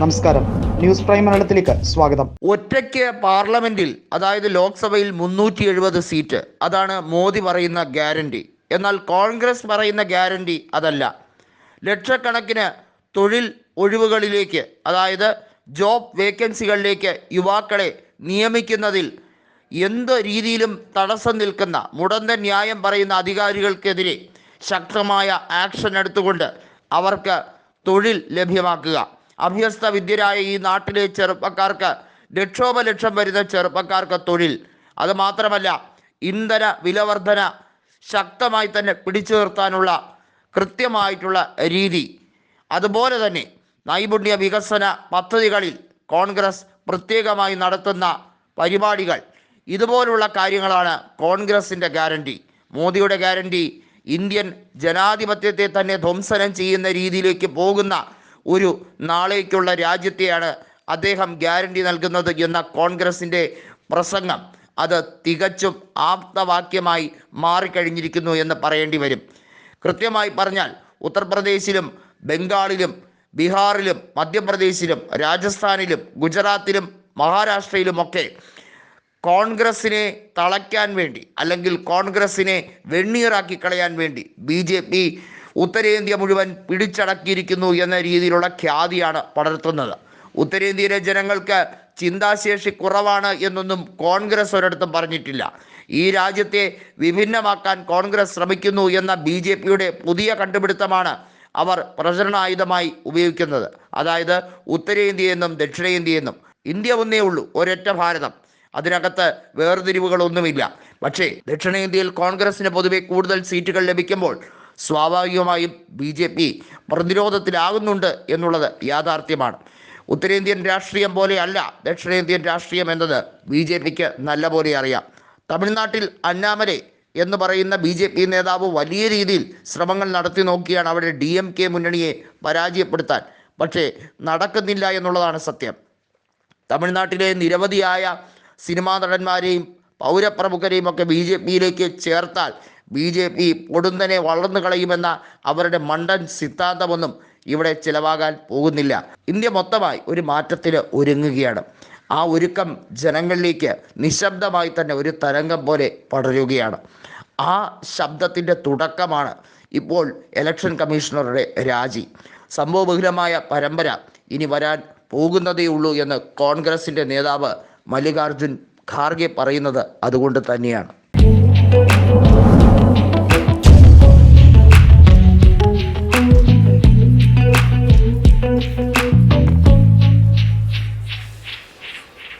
നമസ്കാരം. News prime മലയാളത്തിലേക്ക് സ്വാഗതം. ഒറ്റയ്ക്ക് പാർലമെന്റിൽ അതായത് ലോക്സഭയിൽ മുന്നൂറ്റി എഴുപത് സീറ്റ് അതാണ് മോദി പറയുന്ന ഗ്യാരണ്ടി. എന്നാൽ കോൺഗ്രസ് പറയുന്ന ഗ്യാരണ്ടി അതല്ല. ലക്ഷക്കണക്കിന് തൊഴിൽ ഒഴിവുകളിലേക്ക് അതായത് ജോബ് വേക്കൻസികളിലേക്ക് യുവാക്കളെ നിയമിക്കുന്നതിൽ എന്ത് രീതിയിലും തടസ്സം നിൽക്കുന്ന മുടന്ത ന്യായം പറയുന്ന അധികാരികൾക്കെതിരെ ശക്തമായ ആക്ഷൻ എടുത്തുകൊണ്ട് അവർക്ക് തൊഴിൽ ലഭ്യമാക്കുക. അഭ്യസ്ത വിദ്യരായ ഈ നാട്ടിലെ ചെറുപ്പക്കാർക്ക് ലക്ഷോപലക്ഷം വരുന്ന ചെറുപ്പക്കാർക്ക് തൊഴിൽ. അത് മാത്രമല്ല ഇന്ധന വിലവർധന ശക്തമായി തന്നെ പിടിച്ചു നിർത്താനുള്ള കൃത്യമായിട്ടുള്ള രീതി. അതുപോലെ തന്നെ നൈപുണ്യ വികസന പദ്ധതികളിൽ കോൺഗ്രസ് പ്രത്യേകമായി നടത്തുന്ന പരിപാടികൾ. ഇതുപോലുള്ള കാര്യങ്ങളാണ് കോൺഗ്രസിന്റെ ഗ്യാരണ്ടി. മോദിയുടെ ഗ്യാരണ്ടി ഇന്ത്യൻ ജനാധിപത്യത്തെ തന്നെ ധ്വംസനം ചെയ്യുന്ന രീതിയിലേക്ക് പോകുന്ന ഒരു നാളേക്കുള്ള രാജ്യത്തെയാണ് അദ്ദേഹം ഗ്യാരണ്ടി നൽകുന്നത് എന്ന കോൺഗ്രസിന്റെ പ്രസംഗം. അത് തികച്ചും ആപ്തവാക്യമായി മാറിക്കഴിഞ്ഞിരിക്കുന്നു എന്ന് പറയേണ്ടി വരും. കൃത്യമായി പറഞ്ഞാൽ ഉത്തർപ്രദേശിലും ബംഗാളിലും ബീഹാറിലും മധ്യപ്രദേശിലും രാജസ്ഥാനിലും ഗുജറാത്തിലും മഹാരാഷ്ട്രയിലുമൊക്കെ കോൺഗ്രസ്സിനെ തളയ്ക്കാൻ വേണ്ടി അല്ലെങ്കിൽ കോൺഗ്രസ്സിനെ വെണ്ണീറാക്കി കളയാൻ വേണ്ടി ബി ജെ പി ഉത്തരേന്ത്യ മുഴുവൻ പിടിച്ചടക്കിയിരിക്കുന്നു എന്ന രീതിയിലുള്ള ഖ്യാതിയാണ് പടർത്തുന്നത്. ഉത്തരേന്ത്യയിലെ ജനങ്ങൾക്ക് ചിന്താശേഷി കുറവാണ് എന്നൊന്നും കോൺഗ്രസ് ഒരിടത്തും പറഞ്ഞിട്ടില്ല. ഈ രാജ്യത്തെ വിഭിന്നമാക്കാൻ കോൺഗ്രസ് ശ്രമിക്കുന്നു എന്ന ബി ജെ പിയുടെ പുതിയ കണ്ടുപിടുത്തമാണ് അവർ പ്രചരണായുധമായി ഉപയോഗിക്കുന്നത്. അതായത് ഉത്തരേന്ത്യയെന്നും ദക്ഷിണേന്ത്യയെന്നും. ഇന്ത്യ ഒന്നേ ഉള്ളൂ ഒരൊറ്റ ഭാരതം. അതിനകത്ത് വേർതിരിവുകളൊന്നുമില്ല. പക്ഷേ ദക്ഷിണേന്ത്യയിൽ കോൺഗ്രസിന് പൊതുവെ കൂടുതൽ സീറ്റുകൾ ലഭിക്കുമ്പോൾ സ്വാഭാവികമായും ബി ജെ പി പ്രതിരോധത്തിലാകുന്നുണ്ട് എന്നുള്ളത് യാഥാർത്ഥ്യമാണ്. ഉത്തരേന്ത്യൻ രാഷ്ട്രീയം പോലെയല്ല ദക്ഷിണേന്ത്യൻ രാഷ്ട്രീയം എന്നത് ബി ജെ പിക്ക് നല്ലപോലെ അറിയാം. തമിഴ്നാട്ടിൽ അന്നാമലെ എന്ന് പറയുന്ന ബി ജെ പി നേതാവ് വലിയ രീതിയിൽ ശ്രമങ്ങൾ നടത്തി നോക്കിയാണ് അവിടെ ഡി എം കെ മുന്നണിയെ പരാജയപ്പെടുത്താൻ. പക്ഷേ നടക്കുന്നില്ല എന്നുള്ളതാണ് സത്യം. തമിഴ്നാട്ടിലെ നിരവധിയായ സിനിമാ നടന്മാരെയും പൗരപ്രമുഖരെയും ഒക്കെ ബി ജെ പിയിലേക്ക് ചേർത്താൽ ബി ജെ പി പൊടുന്നനെ വളർന്നു കളയുമെന്ന അവരുടെ മണ്ടൻ സിദ്ധാന്തമൊന്നും ഇവിടെ ചിലവാകാൻ പോകുന്നില്ല. ഇന്ത്യ മൊത്തമായി ഒരു മാറ്റത്തിന് ഒരുങ്ങുകയാണ്. ആ ഒരുക്കം ജനങ്ങളിലേക്ക് നിശബ്ദമായി തന്നെ ഒരു തരംഗം പോലെ പടരുകയാണ്. ആ ശബ്ദത്തിന്റെ തുടക്കമാണ് ഇപ്പോൾ ഇലക്ഷൻ കമ്മീഷണറുടെ രാജി. സംഭവബഹുലമായ പരമ്പര ഇനി വരാൻ പോകുന്നതേ ഉള്ളൂ എന്ന് കോൺഗ്രസിന്റെ നേതാവ് മല്ലികാർജുൻ ഖാർഗെ പറയുന്നത് അതുകൊണ്ട് തന്നെയാണ്.